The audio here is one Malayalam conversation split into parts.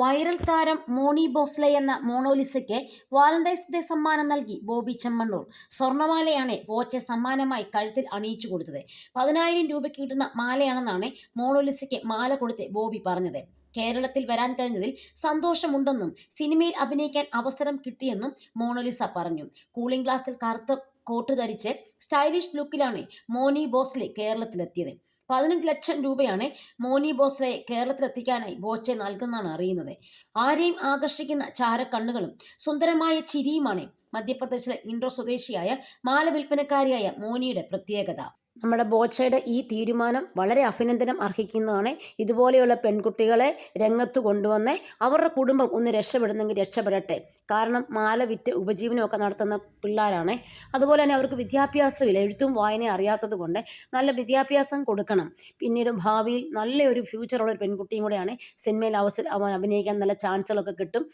വൈറൽ താരം മോണി ബോസ്ലെ എന്ന മോണോലിസയ്ക്ക് വാലന്റൈൻസ് ഡേ സമ്മാനം നൽകി ബോബി ചെമ്മണ്ണൂർ. സ്വർണമാലയാണ് ബോച്ചെ സമ്മാനമായി കഴുത്തിൽ അണിയിച്ചു കൊടുത്തത്. പതിനായിരം രൂപയ്ക്ക് കിട്ടുന്ന മാലയാണെന്നാണ് മോണോലിസയ്ക്ക് മാല കൊടുത്ത് ബോബി പറഞ്ഞത്. കേരളത്തിൽ വരാൻ കഴിഞ്ഞതിൽ സന്തോഷമുണ്ടെന്നും സിനിമയിൽ അഭിനയിക്കാൻ അവസരം കിട്ടിയെന്നും മോണോലിസ പറഞ്ഞു. കൂളിംഗ് ഗ്ലാസിൽ കറുത്ത കോട്ട് ധരിച്ച് സ്റ്റൈലിഷ് ലുക്കിലാണ് മോണി ബോസ്ലെ കേരളത്തിലെത്തിയത്. പതിനഞ്ച് ലക്ഷം രൂപയാണ് മോനി ബോസ്ലെ കേരളത്തിലെത്തിക്കാനായി ബോച്ചെ നൽകുന്നതാണ് അറിയുന്നത്. ആരെയും ആകർഷിക്കുന്ന ചാരക്കണ്ണുകളും സുന്ദരമായ ചിരിയുമാണ് മധ്യപ്രദേശിലെ ഇൻഡോ സ്വദേശിയായ മാല വിൽപ്പനക്കാരിയായ മോനിയുടെ പ്രത്യേകത. നമ്മുടെ ബോച്ചയുടെ ഈ തീരുമാനം വളരെ അഭിനന്ദനം അർഹിക്കുന്നതാണ്. ഇതുപോലെയുള്ള പെൺകുട്ടികളെ രംഗത്ത് കൊണ്ടുവന്ന് അവരുടെ കുടുംബം ഒന്ന് രക്ഷപ്പെടുന്നെങ്കിൽ രക്ഷപ്പെടട്ടെ. കാരണം മാല വിറ്റ് ഉപജീവനമൊക്കെ നടത്തുന്ന പിള്ളേരാണ്. അതുപോലെ തന്നെ അവർക്ക് വിദ്യാഭ്യാസമില്ല. എഴുത്തും വായനയും അറിയാത്തത് കൊണ്ട് നല്ല വിദ്യാഭ്യാസം കൊടുക്കണം. പിന്നീട് ഭാവിയിൽ നല്ലൊരു ഫ്യൂച്ചറുള്ള ഒരു പെൺകുട്ടിയും കൂടെയാണ് സിനിമയിൽ അവസരം അവൻ അഭിനയിക്കാൻ നല്ല ചാൻസുകളൊക്കെ കിട്ടും.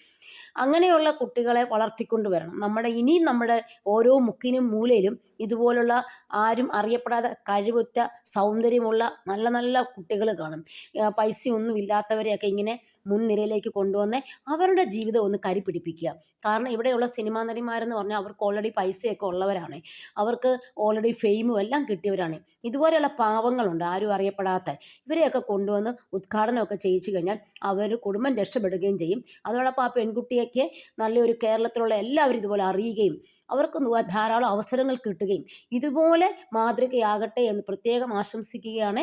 അങ്ങനെയുള്ള കുട്ടികളെ വളർത്തിക്കൊണ്ട് വരണം നമ്മുടെ ഇനിയും നമ്മുടെ ഓരോ മുക്കിനും മൂലയിലും ഇതുപോലുള്ള ആരും അറിയപ്പെടാതെ കഴിവുറ്റ സൗന്ദര്യമുള്ള നല്ല നല്ല കുട്ടികൾ കാണും. പൈസയൊന്നും ഇല്ലാത്തവരെയൊക്കെ ഇങ്ങനെ മുൻനിരയിലേക്ക് കൊണ്ടുവന്ന് അവരുടെ ജീവിതം ഒന്ന് കരിപിടിപ്പിക്കുക. കാരണം ഇവിടെയുള്ള സിനിമാ നടിമാരെന്ന് പറഞ്ഞാൽ അവർക്ക് ഓൾറെഡി പൈസയൊക്കെ ഉള്ളവരാണ്. അവർക്ക് ഓൾറെഡി ഫെയിമും എല്ലാം കിട്ടിയവരാണ്. ഇതുപോലെയുള്ള പാവങ്ങളുണ്ട് ആരും അറിയപ്പെടാത്ത. ഇവരെയൊക്കെ കൊണ്ടുവന്ന് ഉദ്ഘാടനമൊക്കെ ചെയ്യിച്ചു കഴിഞ്ഞാൽ അവർ കുടുംബം രക്ഷപ്പെടുകയും ചെയ്യും. അതോടൊപ്പം ആ പെൺകുട്ടിയൊക്കെ നല്ലൊരു കേരളത്തിലുള്ള എല്ലാവരും ഇതുപോലെ അറിയുകയും അവർക്ക് ധാരാളം അവസരങ്ങൾ കിട്ടുകയും ഇതുപോലെ മാതൃകയാകട്ടെ എന്ന് പ്രത്യേകം ആശംസിക്കുകയാണ്